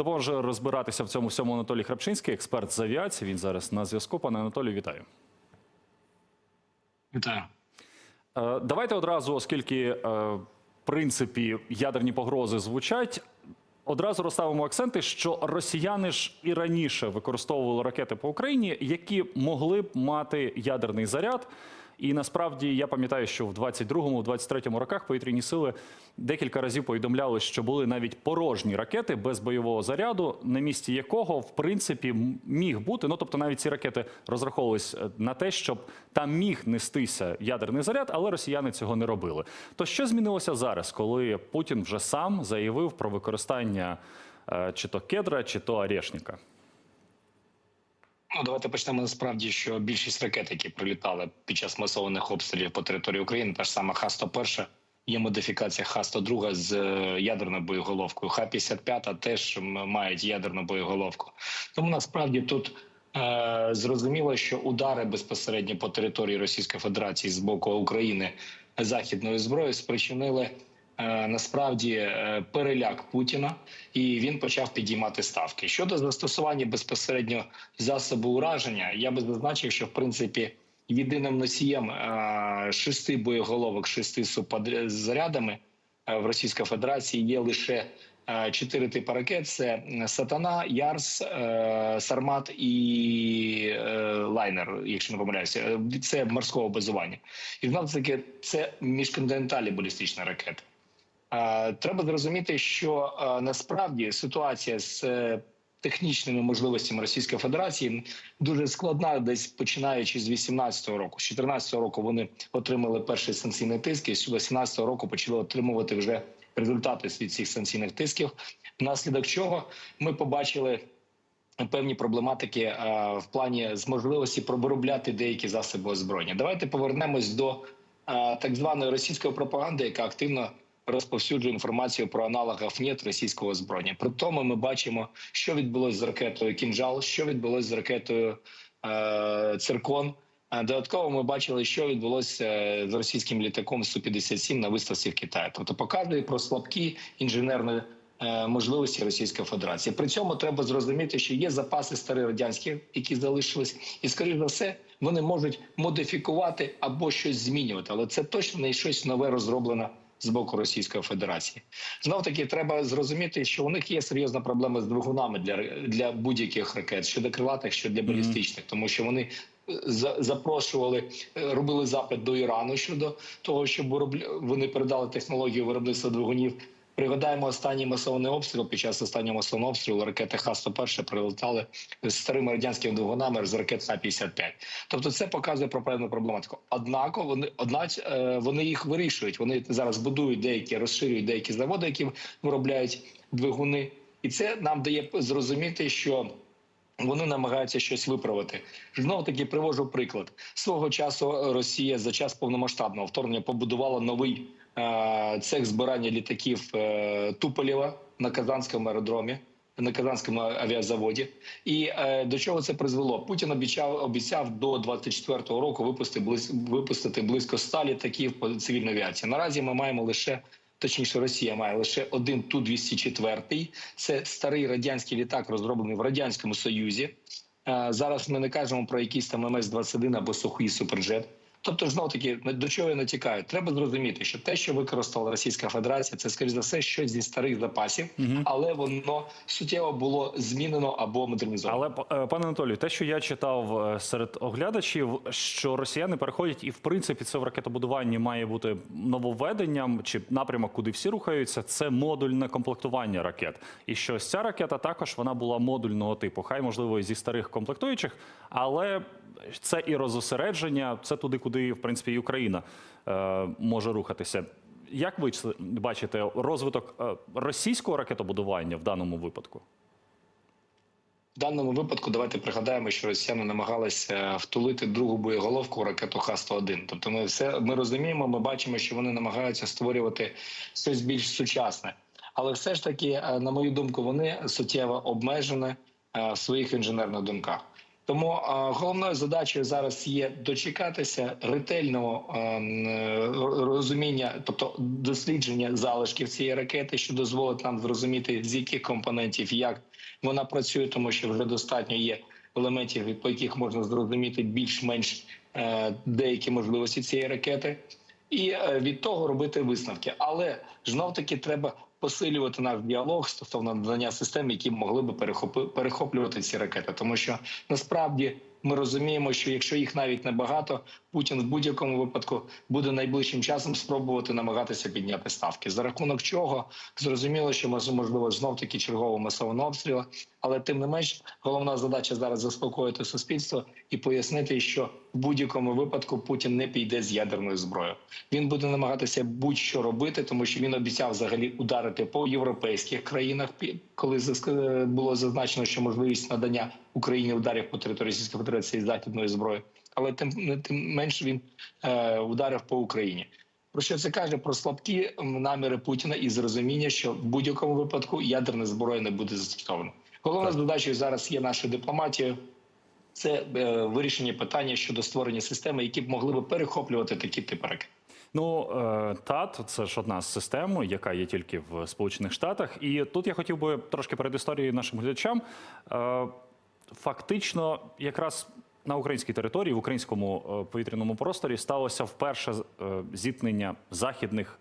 Допоможе розбиратися в цьому всьому Анатолій Храпчинський, експерт з авіації. Він зараз на зв'язку. Пане Анатолію, вітаю. Вітаю. Е, Давайте одразу, оскільки е, в принципі ядерні погрози звучать. Одразу розставимо акценти, що росіяни ж і раніше використовували ракети по Україні, які могли б мати ядерний заряд. І насправді я пам'ятаю, що в 22-му, в 23-му роках повітряні сили декілька разів повідомляли, що були навіть порожні ракети без бойового заряду, на місці якого в принципі міг бути. Ну тобто, навіть ці ракети розраховувались е, на те, щоб там міг нестися ядерний заряд, але росіяни цього не робили. То що змінилося зараз, коли Путін вже сам заявив про використання е, чи то кедра, чи то орешника? Ну, давайте почнемо насправді, що більшість ракет, які прилітали під час масованих обстрілів по території України, та ж сама Х-101, є модифікація Х-102 з е, ядерною боєголовкою. Х-55 теж мають ядерну боєголовку. Тому насправді тут е, зрозуміло, що удари безпосередньо по території Російської Федерації з боку України західною зброєю спричинили. Е, Насправді е, переляк Путіна, і він почав підіймати ставки. Щодо застосування безпосередньо засобу ураження, я би зазначив, що в принципі єдиним носієм е, шести боєголовок, шести супзарядами е, в Російській Федерації є лише чотири типи ракет: це Сатана, Ярс, Сармат і Лайнер, якщо не помиляюся, це морського базування. І знов таки це міжконтинентальні балістичні ракети. Треба зрозуміти, що насправді ситуація з е, технічними можливостями Російської Федерації дуже складна, десь починаючи з 18-го року. З 14-го року вони отримали перший санкційний тиск, і з 18-го року почали отримувати вже результати від цих санкційних тисків. Внаслідок чого ми побачили. Певні проблематики в плані з можливості виробляти деякі засоби озброєння. Давайте повернемось до так званої російської пропаганди, яка активно розповсюджує інформацію про аналогів НЕТ російського озброєння. При тому ми бачимо, що відбулося з ракетою Кінжал, що відбулося з ракетою е, Циркон. Додатково ми бачили, що відбулося е, з російським літаком су 57 на виставці в Китаї. Тобто показує про слабкі інженерні е, можливості Російської Федерації. При цьому треба зрозуміти, що є запаси старі радянські, які залишились, і скоріш за все вони можуть модифікувати або щось змінювати, але це точно не щось нове розроблено з боку Російської Федерації. Знов таки треба зрозуміти, що у них є серйозна проблема з двигунами для для будь-яких ракет, щодо крилатих, що для балістичних, тому що вони е, за- запрошували, е, робили запит до Ірану щодо того, щоб вони передали технологію виробництва двигунів. Пригадаємо останній масований обстріл. Під час останнього масованого обстрілу ракети Х-101 прилетали з старими радянськими двигунами з ракет Х-55. Тобто це показує про певну проблематику. Однако вони однак е, вони їх вирішують. Вони зараз будують деякі, розширюють деякі заводи, які виробляють двигуни, і це нам дає зрозуміти, що. Вони намагаються щось виправити. Знову таки привожу приклад свого часу. Росія за час повномасштабного вторгнення побудувала новий цех збирання літаків е, Туполєва на Казанському аеродромі. На Казанському авіазаводі, і е, до чого це призвело? Путін обіцяв обіцяв до 24-го року випустити близько близько 100 літаків по цивільній авіації. Наразі ми маємо лише точніше, Росія має лише один ту 204 Це старий радянський літак, розроблений в радянському союзі. Е, Зараз ми не кажемо про якийсь там МС-21 або сухий суперджет. Тобто, знов таки, до чого я натякаю? Треба зрозуміти, що те, що використала Російська Федерація, це скоріш за все щось зі старих запасів, але воно суттєво було змінено або модернізовано. Але е, пане Анатолію, те, що я читав е, серед оглядачів, що росіяни переходять, і в принципі це в ракетобудуванні має бути нововведенням чи напрямок, куди всі рухаються, це модульне комплектування ракет. І що ось ця ракета також вона була модульного типу, хай можливо зі старих комплектуючих, але це і розосередження, це туди, куди в принципі і Україна е, може рухатися. Як ви бачите розвиток е, російського ракетобудування в даному випадку? В даному випадку давайте пригадаємо, що росіяни намагалися втулити другу боєголовку ракету Х-101. Тобто, ми все ми розуміємо, ми бачимо, що вони намагаються створювати щось більш сучасне, але все ж таки, е, на мою думку, вони суттєво обмежені е, в своїх інженерних думках. Тому е, головною задачею зараз є дочекатися ретельного е, м, е, розуміння, тобто дослідження залишків цієї ракети, що дозволить нам зрозуміти з яких компонентів як вона працює, тому що вже достатньо є елементів, по яких можна зрозуміти більш-менш е, деякі можливості цієї ракети, і е, від того робити висновки. Але знов таки треба посилювати наш діалог стосовно надання систем, які могли би перехопи- перехоплювати ці ракети, тому що насправді. Ми розуміємо, що якщо їх навіть небагато, Путін в будь-якому випадку буде найближчим часом спробувати намагатися підняти ставки. За рахунок чого зрозуміло, що можливо знов таки чергового масованого обстрілу, але тим не менш головна задача зараз заспокоїти суспільство і пояснити, що в будь-якому випадку Путін не піде з ядерною зброєю. Він буде намагатися будь-що робити, тому що він обіцяв взагалі ударити по європейських країнах, коли зас- було зазначено, що можливість надання Україні ударів по території Російської Федерації з західною зброєю, але тим не тим менш він е, ударив по Україні. Про що це каже? Про слабкі наміри Путіна і зрозуміння, що в будь-якому випадку ядерна зброя не буде застосована. Головною задачею зараз є наша дипломатія. Це е, вирішення питання щодо створення системи, які б могли би перехоплювати такі типи ракет. Ну, е, ТАТ це ж одна з систем, яка є тільки в Сполучених Штатах. І тут я хотів би трошки перед історією нашим глядачам. Е, Фактично, якраз на українській території, в українському е, повітряному просторі сталося вперше зіткнення західних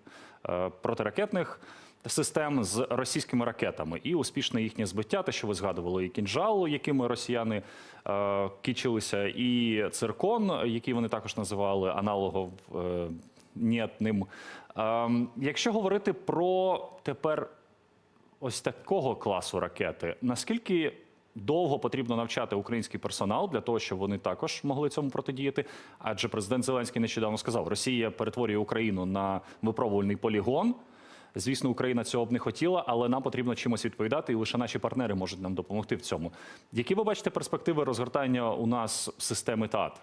протиракетних систем з російськими ракетами і успішне їхнє збиття, те, що ви згадували, і кінжалу, якими росіяни е, кичилися, і циркон, який вони також називали аналогом е, нєтним. Ем, якщо говорити про тепер ось такого класу ракети, наскільки довго потрібно навчати український персонал для того, щоб вони також могли цьому протидіяти? Адже президент Зеленський нещодавно сказав, Росія перетворює Україну на випробувальний полігон. Звісно, Україна цього б не хотіла, але нам потрібно чимось відповідати, і лише наші партнери можуть нам допомогти в цьому. Які ви бачите перспективи розгортання у нас системи ТАТ?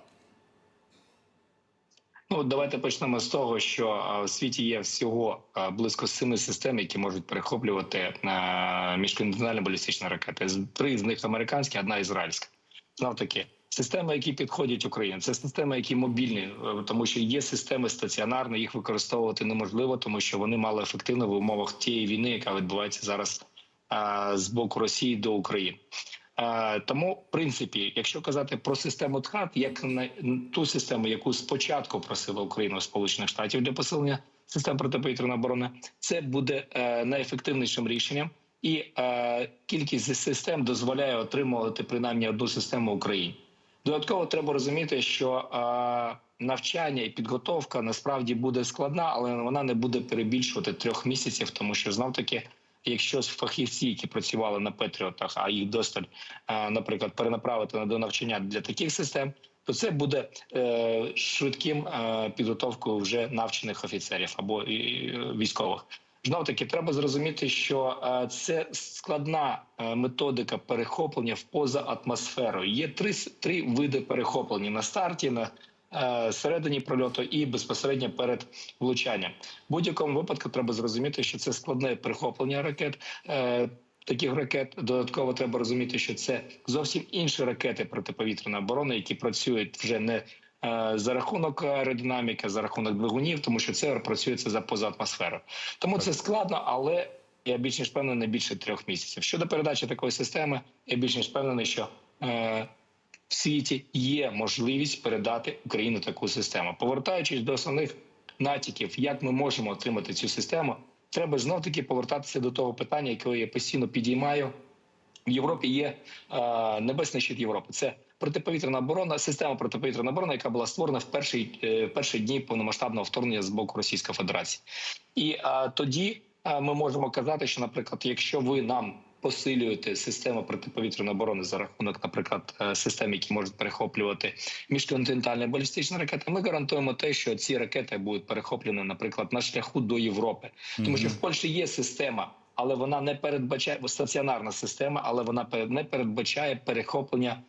Ну давайте почнемо з того, що е, в світі є всього е, близько семи систем, які можуть перехоплювати е, міжконтинентальні балістичні ракети. Три з них американські, одна ізраїльська. Знов таки. Системи, які підходять Україні, це системи, які мобільні, е, тому що є системи стаціонарні, їх використовувати неможливо, тому що вони мали ефективно в умовах тієї війни, яка відбувається зараз з боку Росії до України. Тому, в принципі, якщо казати про систему ТХАТ, як на ту систему, яку спочатку просила Україна Сполучених Штатів для посилення систем протиповітряної оборони, це буде е, найефективнішим рішенням, і е, кількість систем дозволяє отримувати принаймні одну систему Україні. Додатково треба розуміти, що навчання і підготовка насправді буде складна, але вона не буде перебільшувати трьох місяців, тому що знов таки. Якщо фахівці, які працювали на Петріотах, а їх досталь, наприклад, перенаправити на до навчання для таких систем, то це буде е, швидким е, підготовкою вже навчених офіцерів або е, військових. Знов таки треба зрозуміти, що е, це складна е, методика перехоплення в поза атмосферою. Є три три види перехоплення на старті, на е, середині прольоту і безпосередньо перед влучанням. В будь-якому випадку треба зрозуміти, що це складне перехоплення ракет. Таких ракет додатково треба розуміти, що це зовсім інші ракети протиповітряної оборони, які працюють вже не за рахунок аеродинаміки, за рахунок двигунів, тому що це працюється за поза атмосферою. Тому це складно, але я більш ніж впевнений, не більше трьох місяців. Щодо передачі такої системи, я більш ніж впевнений, що е, в світі є можливість передати Україні таку систему. Повертаючись до основних натяків, як ми можемо отримати цю систему, треба знов таки повертатися до того питання, яке я постійно підіймаю. В Європі є е, небесний щит Європи. Це протиповітряна оборона, система протиповітряної оборони, яка була створена в перші, е, перші дні повномасштабного вторгнення з боку Російської Федерації. І е, тоді е, ми можемо казати, що, наприклад, якщо ви нам посилюєте систему протиповітряної оборони за рахунок, наприклад, е, систем, які можуть перехоплювати міжконтинентальні балістичні ракети, ми гарантуємо те, що ці ракети будуть перехоплені, наприклад, на шляху до Європи, тому що в Польщі є система. Але вона не передбачає стаціонарна система, але вона не передбачає перехоплення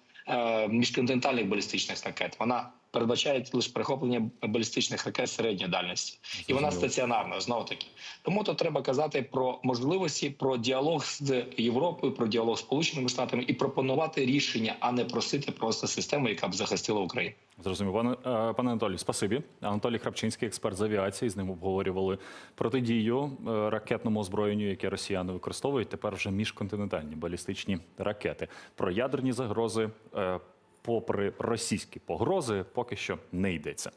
міжконтинентальних балістичних ракет. Вона передбачають лише перехоплення балістичних ракет середньої дальності, і вона стаціонарна знов таки. Тому то треба казати про можливості, про діалог з Європою, про діалог з Сполученими Штатами і пропонувати рішення, а не просити просто систему, яка б захистила Україну. Зрозумів. Пане, е, пане Анатолій, спасибі. Анатолій Храпчинський, експерт з авіації. З ним обговорювали протидію е, ракетному озброєнню, яке росіяни використовують. Тепер вже міжконтинентальні балістичні ракети. Про ядерні загрози, е, попри російські погрози, поки що не йдеться.